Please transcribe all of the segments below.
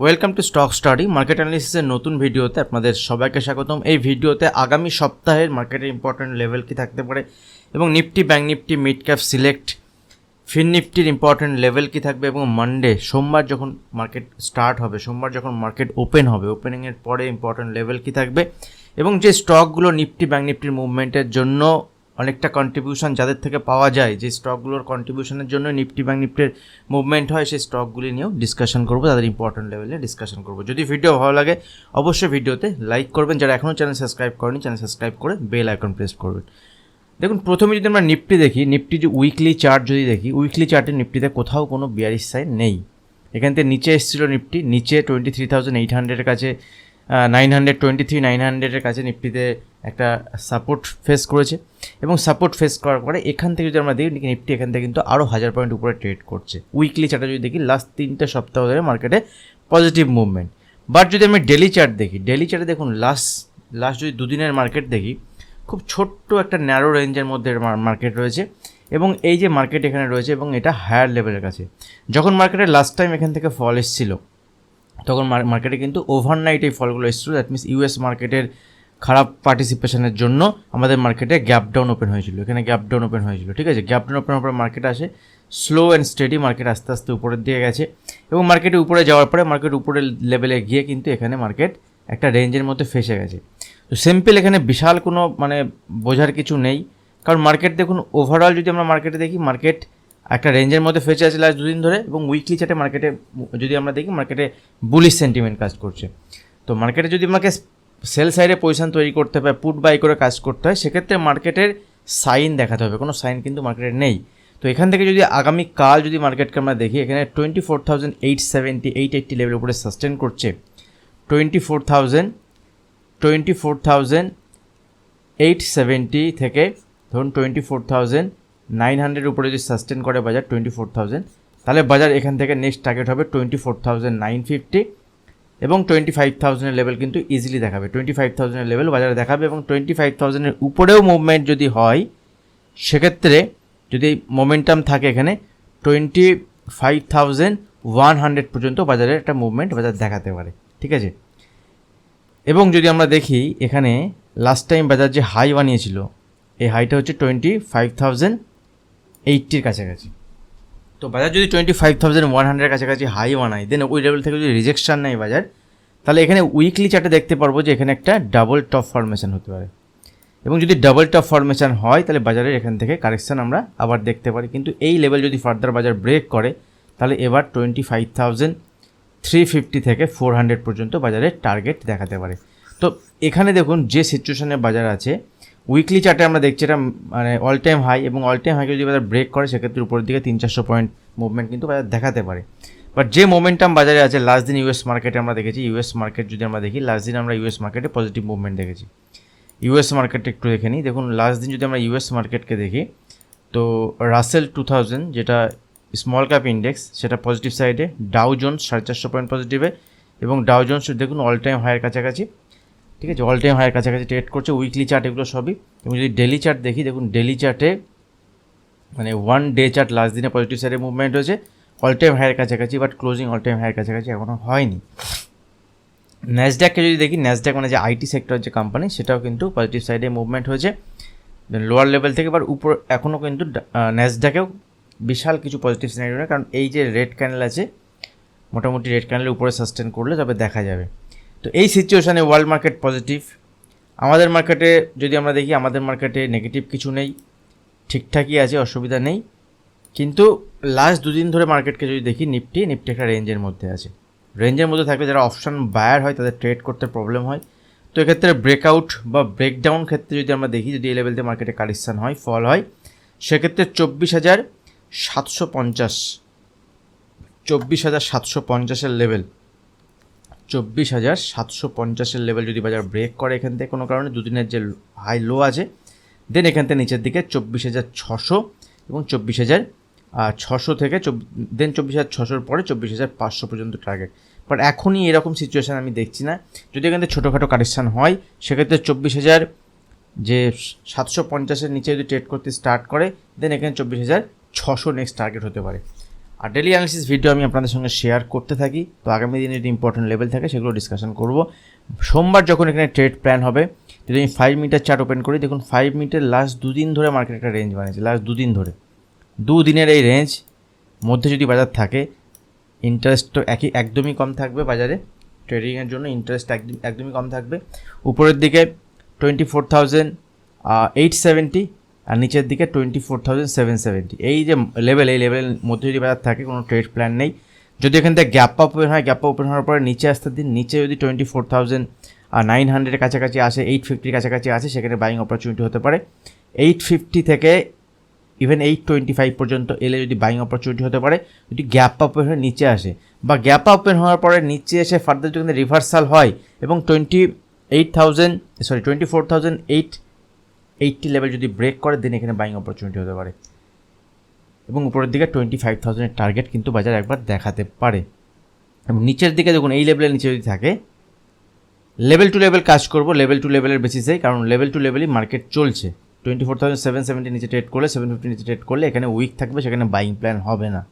Welcome to stock study market অ্যানালিসিসের নতুন ভিডিওতে আপনাদের সবাইকে স্বাগতম। এই ভিডিওতে আগামী সপ্তাহের মার্কেটের ইম্পর্ট্যান্ট লেভেল কি থাকতে পারে এবং Nifty bank Nifty mid cap select fin নিফটির important level কি থাকবে এবং মানডে সোমবার যখন মার্কেট স্টার্ট হবে, সোমবার যখন মার্কেট ওপেন হবে ওপেনিংয়ের পরে ইম্পর্ট্যান্ট লেভেল কি থাকবে এবং যে স্টকগুলো নিফটি ব্যাঙ্ক নিফটির মুভমেন্টের জন্য অনেকটা কন্ট্রিবিউশন যাদের থেকে পাওয়া যায়, যে স্টকগুলোর কন্ট্রিবিউশনের জন্য নিফটি ব্যাঙ্ক নিফটির মুভমেন্ট হয়, সেই স্টকগুলি নিয়েও ডিসকাশন করব, তাদের ইম্পর্টেন্ট লেভেলে ডিসকাশন করব। যদি ভিডিও ভালো লাগে, অবশ্যই ভিডিওতে লাইক করবেন। যারা এখনও চ্যানেল সাবস্ক্রাইব করেনি চ্যানেল সাবস্ক্রাইব করে বেল আইকন প্রেস করবেন। দেখুন, প্রথমে যদি আমরা নিফটি দেখি নিফটি যে উইকলি চার্ট যদি দেখি উইকলি চার্টে নিফটিতে কোথাও কোনো বিয়ারিশ সাইন নেই। এখান থেকে নিচে এসেছিল নিফটি নিচে টোয়েন্টি থ্রি থাউজেন্ড এইট হান্ড্রেডের কাছে nine hundred twenty three nine হান্ড্রেডের কাছে নিফটিতে একটা সাপোর্ট ফেস করেছে। এবং সাপোর্ট ফেস করার পরে এখান থেকে যদি আমরা দেখি নিফটি এখান থেকে কিন্তু আরও হাজার পয়েন্ট উপরে ট্রেড করছে। উইকলি চার্টে যদি দেখি লাস্ট তিনটে সপ্তাহ ধরে মার্কেটে পজিটিভ মুভমেন্ট বাট যদি আমি ডেলি চার্ট দেখি ডেলি চার্টে দেখুন লাস্ট লাস্ট যদি দুদিনের মার্কেট দেখি, খুব ছোট্ট একটা ন্যারো রেঞ্জের মধ্যে মার্কেট রয়েছে। এবং এই যে মার্কেট এখানে রয়েছে এবং এটা হায়ার লেভেলের কাছে। যখন মার্কেটে লাস্ট টাইম এখান থেকে ফল এসেছিল, তখন মার্কেটে কিন্তু ওভারনাইট এই ফলগুলো এসেছিল। দ্যাট মিনস ইউএস মার্কেটের খারাপ পার্টিসিপেশনের জন্য আমাদের মার্কেটে গ্যাপ ডাউন ওপেন হয়েছিল। এখানে গ্যাপ ডাউন ওপেন হয়েছিল, ঠিক আছে? গ্যাপ ডাউন ওপেন হওয়ার পরে মার্কেট আসে স্লো অ্যান্ড স্টেডি মার্কেট আস্তে আস্তে উপরের দিকে গেছে এবং মার্কেটে উপরে যাওয়ার পরে মার্কেট উপরের লেভেলে গিয়ে কিন্তু এখানে মার্কেট একটা রেঞ্জের মধ্যে ফেসে গেছে। তো সিম্পল এখানে বিশাল কোনো মানে বোঝার কিছু নেই। কারণ মার্কেট দেখুন ওভারঅল যদি আমরা মার্কেটে দেখি মার্কেট একটা রেঞ্জের মধ্যে ফেসে আছে লাস্ট দুদিন ধরে এবং উইকলি চার্টে মার্কেটে যদি আমরা দেখি মার্কেটে বুলিশ সেন্টিমেন্ট কাজ করছে। তো মার্কেটে যদি আমাকে সেল সাইডে পজিশন তৈরি করতে হয় পুট বাই করে কাজ করতে হয়, সেক্ষেত্রে মার্কেটের সাইন দেখাতে হবে। কোনো সাইন কিন্তু মার্কেটে নেই। তো এখান থেকে যদি আগামী কাল যদি মার্কেটকে আমরা দেখি, এখানে twenty four thousand eight seventy eight eighty লেভেলের উপরে সাস্টেন করছে। Twenty four thousand twenty four thousand eight seventy থেকে ধরুন twenty four thousand nine hundred উপরে যদি সাস্টেন করে বাজার টোয়েন্টি ফোর থাউজেন্ড তাহলে বাজার এখান থেকে নেক্সট টার্গেট হবে twenty four thousand nine fifty এবং টোয়েন্টি ফাইভ থাউজেন্ডের লেভেল কিন্তু ইজিলি দেখাবে। টোয়েন্টি ফাইভ থাউজেন্ডের লেভেল বাজারে দেখাবে এবং টোয়েন্টি ফাইভ থাউজেন্ডের উপরেও মুভমেন্ট যদি হয়, সেক্ষেত্রে যদি মোমেন্টাম থাকে এখানে twenty five thousand one hundred পর্যন্ত বাজারে একটা মুভমেন্ট বাজার দেখাতে পারে। ঠিক আছে? এবং যদি আমরা দেখি, এখানে লাস্ট টাইম বাজার যে হাই বানিয়েছিল, এই হাইটা হচ্ছে টোয়েন্টি ফাইভ থাউজেন্ড এইটটির কাছাকাছি। তো বাজার যদি টোয়েন্টি ফাইভ থাউজেন্ড ওয়ান হান্ড্রেডের কাছাকাছি হাই বানায় দেন ওই লেভেল থেকে যদি রিজেকশন নেয় বাজার, তাহলে এখানে উইকলি চার্টে দেখতে পারব যে এখানে একটা ডাবল টপ ফরমেশন হতে পারে। এবং যদি ডাবল টপ ফরমেশন হয়, তাহলে বাজারের এখান থেকে কারেকশান আমরা আবার দেখতে পারি। কিন্তু এই লেভেল যদি ফার্দার বাজার ব্রেক করে, তাহলে এবার twenty five thousand three fifty থেকে ফোর হান্ড্রেড পর্যন্ত বাজারের টার্গেট দেখাতে পারে। তো এখানে দেখুন যে সিচুয়েশনে বাজার আছে উইকলি চার্টে আমরা দেখছি এটা মানে অল টাইম হাই এবং অল টাইম হাইকে যদি বাজার ব্রেক করে, সেক্ষেত্রে উপরের দিকে তিন, চারশো পয়েন্ট মুভমেন্ট কিন্তু বাজার দেখাতে পারে। বাট যে মোমেন্টাম বাজারে আছে লাস্ট দিন ইউএস মার্কেটে আমরা দেখেছি ইউএস মার্কেট যদি আমরা দেখি লাস্ট দিন আমরা ইউএস মার্কেটে পজিটিভ মুভমেন্ট দেখেছি। ইউএস মার্কেটে একটু দেখে নিই। দেখুন লাস্ট দিন যদি আমরা ইউএস মার্কেটকে দেখি, তো রাসেল টু থাউজেন্ড যেটা স্মল ক্যাপ ইন্ডেক্স সেটা পজিটিভ সাইডে ডাউ জোন্স সাড়ে চারশো পয়েন্ট পজিটিভে এবং ডাউ জোন্স দেখুন অল টাইম হাইয়ের কাছাকাছি। ঠিক আছে? অল টাইম হাইয়ের কাছাকাছি ট্রেড করছে উইকলি চার্ট এগুলো সবই। এবং যদি ডেলি চার্ট দেখি, দেখুন ডেলি চার্টে মানে ওয়ান ডে চার্ট লাস্ট দিনে পজিটিভ সাইডে মুভমেন্ট হয়েছে। অল টাইম হাইয়ের কাছাকাছি বাট ক্লোজিং অল টাইম হাইয়ের কাছাকাছি এখনও হয়নি। ন্যাসড্যাককে যদি দেখি ন্যাসড্যাক মানে যে আইটি সেক্টর যে কোম্পানি সেটাও কিন্তু পজিটিভ সাইডে মুভমেন্ট হয়েছে। দেন লোয়ার লেভেল থেকে এবার উপর এখনও কিন্তু ন্যাসড্যাকেও বিশাল কিছু পজিটিভ সিনারিও কারণ এই যে রেড ক্যানেল আছে, মোটামুটি রেড ক্যানেলের উপরে সাস্টেন করলে তবে দেখা যাবে। তো এই সিচুয়েশানে ওয়ার্ল্ড মার্কেট পজিটিভ আমাদের মার্কেটে যদি আমরা দেখি, আমাদের মার্কেটে নেগেটিভ কিছু নেই, ঠিকঠাকই আছে, অসুবিধা নেই। কিন্তু লাস্ট দুদিন ধরে মার্কেটকে যদি দেখি নিফটি নিফটি একটা রেঞ্জের মধ্যে আছে। রেঞ্জের মধ্যে থাকলে যারা অপশান বায়ার হয়, তাদের ট্রেড করতে প্রবলেম হয়। তো এক্ষেত্রে ব্রেকআউট বা ব্রেকডাউন ক্ষেত্রে যদি আমরা দেখি, যদি এই লেভেলতে মার্কেটে কারেকশান হয় ফল হয়, সেক্ষেত্রে চব্বিশ হাজার সাতশো পঞ্চাশ, চব্বিশ হাজার সাতশো পঞ্চাশের লেভেল চব্বিশ হাজার সাতশো পঞ্চাশের লেভেল যদি বাজার ব্রেক করে এখান থেকে কোনো কারণে, দুদিনের যে হাই লো আছে দেন এখান থেকে নিচের দিকে চব্বিশ হাজার ছশো এবং চব্বিশ হাজার ছশো থেকে দেন চব্বিশ হাজার ছশোর পরে চব্বিশ হাজার পাঁচশো পর্যন্ত টার্গেট বাট এখনই এরকম সিচুয়েশান আমি দেখছি না। যদি এখান থেকে ছোটোখাটো কারেকশান হয়, সেক্ষেত্রে চব্বিশ হাজার যে সাতশো পঞ্চাশের নিচে যদি ট্রেড করতে স্টার্ট করে দেন এখানে চব্বিশ হাজার ছশো নেক্সট টার্গেট হতে পারে। আর ডেলি অ্যানালিসিস ভিডিও আমি আপনাদের সঙ্গে শেয়ার করতে থাকি, তো আগামী দিনে যে ইম্পর্টেন্ট লেভেল থাকে সেগুলো ডিসকাশন করব। সোমবার যখন এখানে ট্রেড প্ল্যান হবে, যদি আমি ফাইভ মিনিটের চার্ট ওপেন করি, দেখুন ফাইভ মিনিটের লাস্ট দুদিন ধরে মার্কেট একটা রেঞ্জ বানিয়েছে লাস্ট দুদিন ধরে। দুদিনের এই রেঞ্জ মধ্যে যদি বাজার থাকে ইন্টারেস্ট তো একই, একদমই কম থাকবে বাজারে। ট্রেডিংয়ের জন্য ইন্টারেস্ট একদম, একদমই কম থাকবে। উপরের দিকে twenty four thousand eight seventy আর নিচের দিকে twenty four thousand seven seventy এই যে লেভেল এই লেভেলের মধ্যে যদি বাজার থাকে, কোনো ট্রেড প্ল্যান নেই। যদি এখান থেকে গ্যাপ আপ ওপেন হয় গ্যাপ আপ ওপেন হওয়ার পরে নিচে আসতে দিন, নিচে যদি টোয়েন্টি ফোর থাউজেন্ড নাইন হান্ড্রেডের কাছাকাছি আসে এইট ফিফটির কাছাকাছি আসে, সেখানে বাইং অপরচুনিটি হতে পারে। এইট ফিফটি থেকে ইভেন এইট টোয়েন্টি ফাইভ পর্যন্ত এলে যদি বাইং অপরচুনিটি হতে পারে, যদি গ্যাপ আপ ওপেন হয়ে নিচে আসে। বা গ্যাপ আপ ওপেন হওয়ার পরে নিচে এসে ফার্দার যদি রিভার্সাল হয়, এবং twenty eight thousand sorry twenty four thousand eight eighty level যদি ব্রেক করে দেন এখানে বাইং অপরচুনিটি হতে পারে। এবং উপরের দিকে টোয়েন্টি ফাইভ থাউজেন্ডের টার্গেট কিন্তু বাজার একবার দেখাতে পারে। এবং নিচের দিকে দেখুন, এই লেভেলের নিচে যদি থাকে লেভেল টু লেভেল কাজ করব লেভেল টু লেভেলের বেসিসে কারণ লেভেল টু লেভেলই মার্কেট চলছে। Twenty four thousand seven seventy নিচে ট্রেড করলে সেভেন ফিফটি নিচে ট্রেড করলে এখানে উইক থাকবে, সেখানে বাইং প্ল্যান হবে না।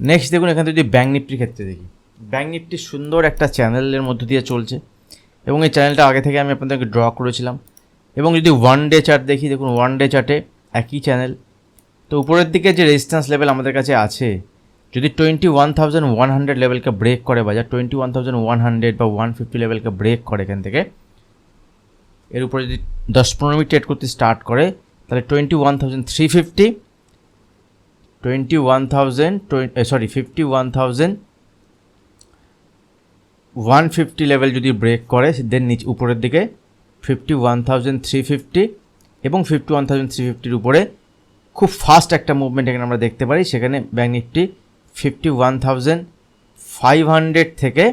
নেক্সট দেখুন, এখানে যদি ব্যাঙ্ক নিফটির ক্ষেত্রে দেখি। ব্যাঙ্ক নিফটি সুন্দর একটা চ্যানেলের মধ্য দিয়ে চলছে। এবং এই চ্যানেলটা আগে থেকে আমি আপনাদেরকে ড্র করেছিলাম। এবং যদি ওয়ান ডে চার্ট দেখি, দেখুন ওয়ান ডে চার্টে একই চ্যানেল তো উপরের দিকে যে রেজিস্ট্যান্স লেভেল আমাদের কাছে আছে, যদি twenty one thousand one hundred লেভেলকে break করে বাজার twenty one thousand one hundred বা ওয়ান ফিফটি লেভেলকে ব্রেক করে এখান থেকে, এর উপরে যদি দশ পনেরো মিনিট ট্রেড করতে স্টার্ট করে, তাহলে twenty one thousand three fifty twenty one thousand sorry fifty one thousand one fifty level যদি ব্রেক করে দেন নিচ উপরের দিকে fifty one thousand three fifty এবং ফিফটি ওয়ান থাউজেন্ড থ্রি ফিফটির উপরে খুব ফাস্ট একটা মুভমেন্ট এখানে আমরা দেখতে পারি। সেখানে bank Nifty fifty one thousand five hundred থেকে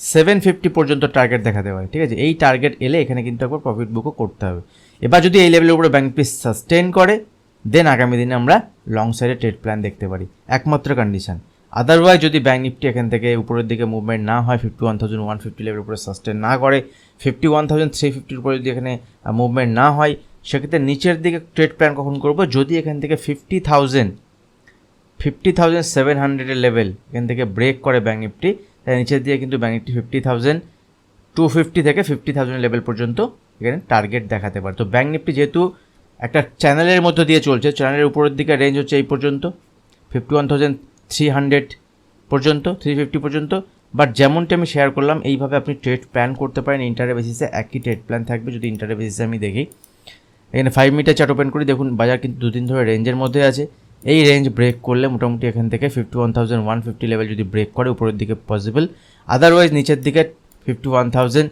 সেভেন ফিফটি পর্যন্ত টার্গেট দেখাতে পারে। ঠিক আছে? এই টার্গেট এলে এখানে কিন্তু একবার প্রফিট বুকও করতে হবে। এবার যদি এই লেভেলের উপরে ব্যাঙ্ক পিস সাস্টেন করে দেন আগামী দিনে আমরা লং সাইডে ট্রেড প্ল্যান দেখতে পারি। একমাত্র কন্ডিশন আদারওয়াইজ যদি ব্যাঙ্ক নিফটি এখান থেকে উপরের দিকে মুভমেন্ট না হয় fifty one thousand one fifty লেভেলের উপরে সাস্টেন না করে ফিফটি ওয়ান থাউজেন্ড থ্রি ফিফটির উপরে যদি এখানে মুভমেন্ট না হয়, সেক্ষেত্রে নিচের দিকে ট্রেড প্ল্যান কখন করব? যদি এখান থেকে fifty thousand fifty thousand seven হান্ড্রেডের লেভেল এখান থেকে ব্রেক করে ব্যাঙ্ক নিফটি তাই নিচের দিকে কিন্তু bank Nifty fifty thousand two fifty থেকে ফিফটি থাউজেন্ড লেভেল পর্যন্ত এখানে টার্গেট দেখাতে পারে। তো ব্যাঙ্ক নিফটি যেহেতু একটা চ্যানেলের মধ্য দিয়ে চলছে চ্যানেলের উপরের দিকে রেঞ্জ হচ্ছে এই পর্যন্ত fifty one thousand three hundred পর্যন্ত থ্রি ফিফটি পর্যন্ত বাট যেমনটি আমি শেয়ার করলাম, এইভাবে আপনি ট্রেড প্ল্যান করতে পারেন। ইন্টারে বেসিসে একই ট্রেড প্ল্যান থাকবে, যদি ইন্টারে বেসিসে আমি দেখি। এখানে ফাইভ মিটার চার্ট ওপেন করি, দেখুন বাজার কিন্তু দুদিন ধরে রেঞ্জের মধ্যে আছে। এই রেঞ্জ ব্রেক করলে মোটামুটি এখান থেকে fifty one thousand one fifty level যদি ব্রেক করে, উপরের দিকে পসিবল আদারওয়াইজ নিচের দিকে fifty one thousand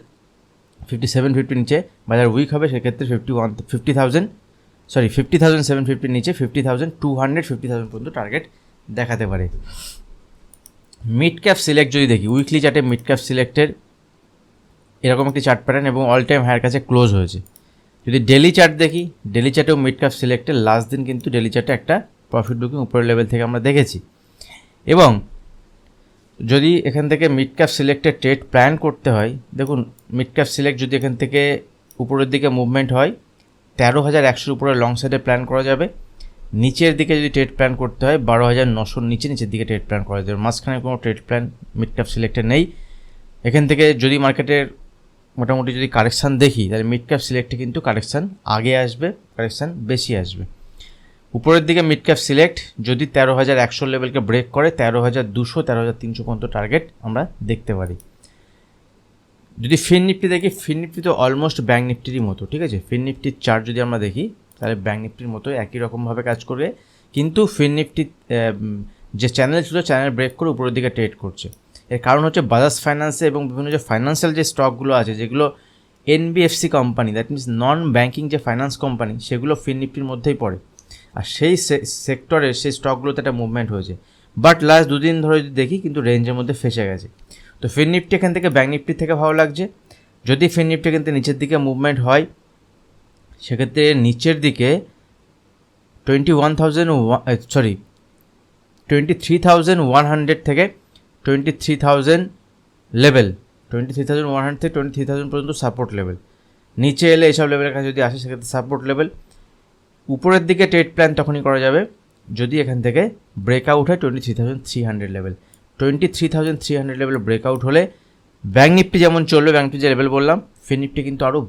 fifty seven fifty নিচে বাজার উইক হবে, সেক্ষেত্রে fifty one fifty thousand sorry fifty thousand seven ফিফটির নিচে fifty thousand two hundred fifty thousand পর্যন্ত টার্গেট দেখাতে পারে। মিড ক্যাপ সিলেক্ট যদি দেখি উইকলি চার্টে মিড ক্যাপ সিলেক্টের এরকম একটি চার্ট প্যাটার্ন এবং অল টাইম হায়ার কাছে ক্লোজ হয়েছে। যদি ডেলি চার্ট দেখি ডেলি চার্টেও মিড ক্যাপ সিলেক্টের লাস্ট দিন কিন্তু ডেলি চার্টে একটা প্রফিট বুকিং উপরের লেভেল থেকে আমরা দেখেছি। এবং যদি এখান থেকে মিড ক্যাপ সিলেক্টের ট্রেড প্ল্যান করতে হয়, দেখুন মিড ক্যাপ সিলেক্ট যদি এখান থেকে উপরের দিকে মুভমেন্ট হয়, তেরো হাজার একশোর উপরে লং সাইডে প্ল্যান করা যাবে। নিচের দিকে যদি ট্রেড প্ল্যান করতে হয়, বারো হাজার নশোর নিচে নিচের দিকে ট্রেড প্ল্যান করা যাবে মাঝখানে কোনো trade plan mid cap selected নেই। এখান থেকে যদি মার্কেটের মোটামুটি যদি কারেকশান দেখি, তাহলে মিড ক্যাপ সিলেক্টে কিন্তু কারেকশান আগে আসবে কারেকশান বেশি আসবে। উপরের দিকে মিড ক্যাপ সিলেক্ট যদি তেরো হাজার একশো লেভেলকে ব্রেক করে, তেরো হাজার দুশো, তেরো হাজার তিনশো পর্যন্ত টার্গেট আমরা দেখতে পারি। যদি ফিন নিফটি দেখি ফিন নিফটি তো অলমোস্ট ব্যাঙ্ক নিফটিরই মতো, ঠিক আছে? ফিন নিফটির চার্ট যদি আমরা দেখি তাহলে ব্যাঙ্ক নিফটির মতো একই রকমভাবে কাজ করবে। কিন্তু ফিন নিফটি যে চ্যানেল ছিল চ্যানেল ব্রেক করে উপরের দিকে ট্রেড করছে। এর কারণ হচ্ছে বাজাজ ফাইন্যান্সে এবং বিভিন্ন যে ফাইন্যান্সিয়াল যে স্টকগুলো আছে, যেগুলো NBFC company that means non banking যে ফাইন্যান্স কোম্পানি সেগুলো ফিন নিফটির মধ্যেই পড়ে। আর সেই সেক্টরে সেই স্টকগুলোতে একটা মুভমেন্ট হয়েছে। বাট লাস্ট দুদিন ধরে যদি দেখি, কিন্তু রেঞ্জের মধ্যে ফেসে গেছে। তো ফিন নিফটি এখান থেকে ব্যাঙ্ক নিফটির থেকে ভালো লাগছে। যদি ফিন নিফটি কিন্তু নিচের দিকে মুভমেন্ট হয় সেক্ষেত্রে নিচের দিকে twenty one thousand sorry twenty three thousand one hundred থেকে twenty three thousand level twenty three thousand one hundred থেকে টোয়েন্টি থ্রি থাউজেন্ড পর্যন্ত সাপোর্ট লেভেল নিচে এলে এইসব লেভেলের কাছে যদি আসে, সেক্ষেত্রে সাপোর্ট লেভেল উপরের দিকে ট্রেড প্ল্যান তখনই করা যাবে, যদি এখান থেকে ব্রেকআউট হয় twenty three thousand three hundred level twenty three thousand three hundred level breakout হলে ব্যাঙ্ক নিফটি যেমন চলবে ব্যাঙ্ক নিফটি যে লেভেল বললাম ফিন নিফটি কিন্তু আরও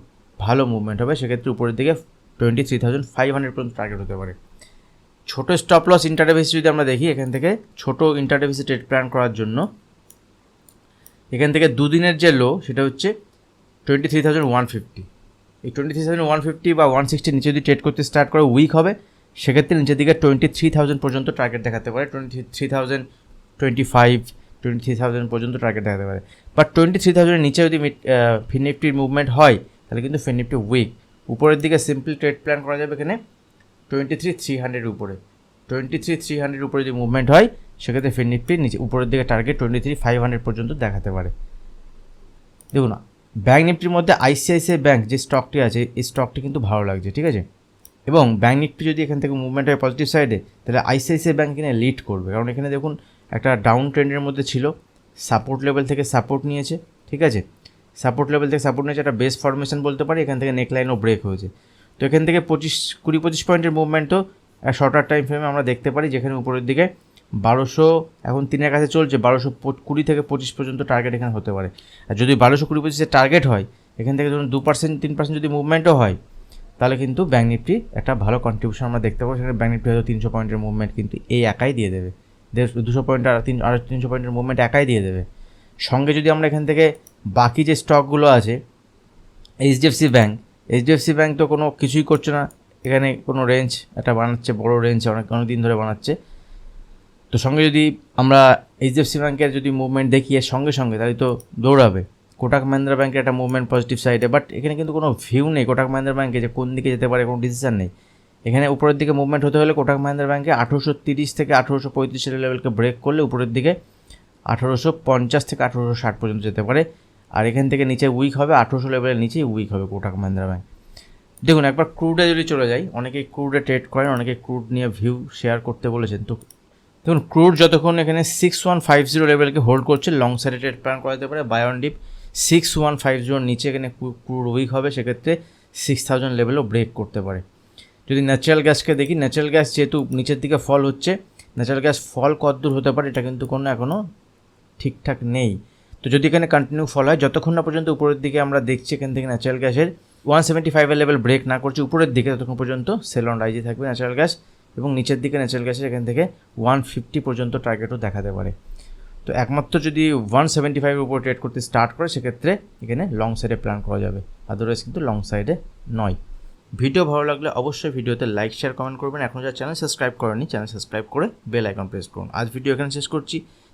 ভালো মুভমেন্ট হবে, সেক্ষেত্রে উপরের দিকে twenty three thousand five hundred পর্যন্ত টার্গেট হতে পারে। ছোটো স্টপ লস ইন্টারডে বেসিস যদি আমরা দেখি, এখান থেকে ছোটো ইন্টারডে বেসিস ট্রেড প্ল্যান করার জন্য, এখান থেকে দুদিনের যে লো সেটা হচ্ছে twenty three thousand one fifty এই twenty three thousand one fifty বা ওয়ান সিক্সটি নিচে যদি ট্রেড করতে স্টার্ট করে উইক হবে, সেক্ষেত্রে নিচের দিকে টোয়েন্টি থ্রি থাউজেন্ড পর্যন্ত টার্গেট দেখাতে পারে। Twenty three three thousand twenty five twenty three thousand পর্যন্ত টার্গেট দেখাতে পারে। বাট টোয়েন্টি থ্রি থাউজেন্ডের নিচে যদি ফিনিফটির মুভমেন্ট হয় তাহলে কিন্তু ফিন নিফটি উইক। উপরের দিকে সিম্পল ট্রেড প্ল্যান করা যাবে এখানে। টোয়েন্টি থ্রি থ্রি হান্ড্রেড উপরে। টোয়েন্টি থ্রি থ্রি হান্ড্রেড উপরে যদি মুভমেন্ট হয়, সেক্ষেত্রে ফিন নিফটির নিচে উপরের দিকে target twenty three five hundred পর্যন্ত দেখাতে পারে। দেখুন ব্যাঙ্ক নিফটির মধ্যে আইসিআইসিআই ব্যাঙ্ক যে স্টকটি আছে, এই স্টকটি কিন্তু ভালো লাগছে, ঠিক আছে? এবং ব্যাঙ্ক নিফটি যদি এখান থেকে মুভমেন্ট হয় পজিটিভ সাইডে, তাহলে আইসিআইসিআই ব্যাঙ্ক কিনে লিড করবে। কারণ এখানে দেখুন, একটা ডাউন ট্রেন্ডের মধ্যে ছিল, সাপোর্ট লেভেল থেকে সাপোর্ট নিয়েছে, ঠিক আছে? সাপোর্ট লেভেল থেকে সাপোর্ট নিয়েছে একটা বেস ফরমেশন বলতে পারি, এখান থেকে নেকলাইনও ব্রেক হয়েছে। তো এখান থেকে পঁচিশ, কুড়ি, পঁচিশ পয়েন্টের মুভমেন্টও শর্টার টাইম ফ্রেমে আমরা দেখতে পারি, যেখানে উপরের দিকে বারোশো, এখন তিনের কাছে চলছে, বারোশো কুড়ি থেকে পঁচিশ পর্যন্ত টার্গেট এখানে হতে পারে। আর যদি বারোশো কুড়ি পঁচিশের টার্গেট হয়, এখান থেকে ধরুন দু পার্সেন্ট তিন পার্সেন্ট যদি মুভমেন্টও হয়, তাহলে কিন্তু ব্যাঙ্ক নিফটি একটা ভালো কন্ট্রিবিউশন আমরা দেখতে পাবো। সেখানে ব্যাঙ্ক নিফটি হয়তো তিনশো পয়েন্টের মুভমেন্ট কিন্তু এই একাই দিয়ে দেবে। দেড় দুশো পয়েন্ট আর তিন, আর তিনশো পয়েন্টের মুভমেন্ট একাই দিয়ে দেবে। সঙ্গে যদি আমরা এখান থেকে বাকি যে স্টকগুলো আছে, এইচডিএফসি ব্যাঙ্ক এইচডিএফসি ব্যাঙ্ক তো কোনো কিছুই করছে না। এখানে কোনো রেঞ্জ একটা বানাচ্ছে, বড় রেঞ্জ অনেক অনেক দিন ধরে বানাচ্ছে। তো সঙ্গে যদি আমরা এইচডিএফসি ব্যাঙ্কের যদি মুভমেন্ট দেখি, এর সঙ্গে সঙ্গে তাহলে তো দৌড়াবে। কোটাক মহিন্দ্রা ব্যাঙ্কের একটা মুভমেন্ট পজিটিভ সাইডে বাট এখানে কিন্তু কোনো ভিউ নেই কোটাক মহিন্দ্রা ব্যাঙ্কে যে কোন দিকে যেতে পারে, কোনো ডিসিশন নেই। এখানে উপরের দিকে মুভমেন্ট হতে হলে কোটাক মহিন্দ্রা ব্যাঙ্কে আঠেরোশো তিরিশ থেকে আঠেরোশো পঁয়ত্রিশের লেভেলকে ব্রেক করলে উপরের দিকে আঠেরোশো পঞ্চাশ থেকে আঠেরোশো ষাট পর্যন্ত যেতে পারে। আর এখান থেকে নিচে উইক হবে, আঠেরোশো লেভেলের নিচেই উইক হবে কোটাক মহিন্দ্রা ব্যাঙ্ক দেখুন, একবার ক্রুডে যদি চলে যাই, অনেকেই ক্রুডে ট্রেড করেন, অনেকে ক্রুড নিয়ে ভিউ শেয়ার করতে বলেছেন। তো দেখুন ক্রুড যতক্ষণ এখানে সিক্স ওয়ান ফাইভ জিরো লেভেলকে হোল্ড করছে লং সাইডে ট্রেড প্ল্যান করা যেতে পারে বায়ন ডিপ সিক্স ওয়ান ফাইভ জিরোর নিচে এখানে ক্রুড উইক হবে, সেক্ষেত্রে সিক্স থাউজেন্ড লেভেলও ব্রেক করতে পারে। যদি ন্যাচারাল গ্যাসকে দেখি ন্যাচারাল গ্যাস যেহেতু নিচের দিকে ফল হচ্ছে ন্যাচারাল গ্যাস ফল কতদূর হতে পারে, এটা কিন্তু কোনো এখনও ঠিকঠাক নেই। তো যদি এখানে কন্টিনিউ ফল হয়, যতক্ষণ না পর্যন্ত উপরের দিকে আমরা দেখছি এখান থেকে ন্যাচারাল গ্যাসের ওয়ান সেভেন্টি ফাইভের লেভেল ব্রেক না করছে, উপরের দিকে ততক্ষণ পর্যন্ত সেল অন রাইজে থাকবে ন্যাচারাল গ্যাস এবং নিচের দিকে ন্যাচারাল গ্যাসের এখান থেকে ওয়ান ফিফটি পর্যন্ত টার্গেটও দেখাতে পারে। তো একমাত্র যদি ওয়ান সেভেন্টি ফাইভের উপর ট্রেড করতে স্টার্ট করে, সেক্ষেত্রে এখানে লং সাইডে প্ল্যান করা যাবে। আদারওয়াইজ কিন্তু লং সাইডে নয়। ভিডিও ভালো লাগলে অবশ্যই ভিডিওতে লাইক শেয়ার কমেন্ট করবেন। এখন যারা চ্যানেল সাবস্ক্রাইব করেনি চ্যানেল সাবস্ক্রাইব করে বেল আইকন প্রেস করুন। আজ ভিডিও এখানে শেষ করছি।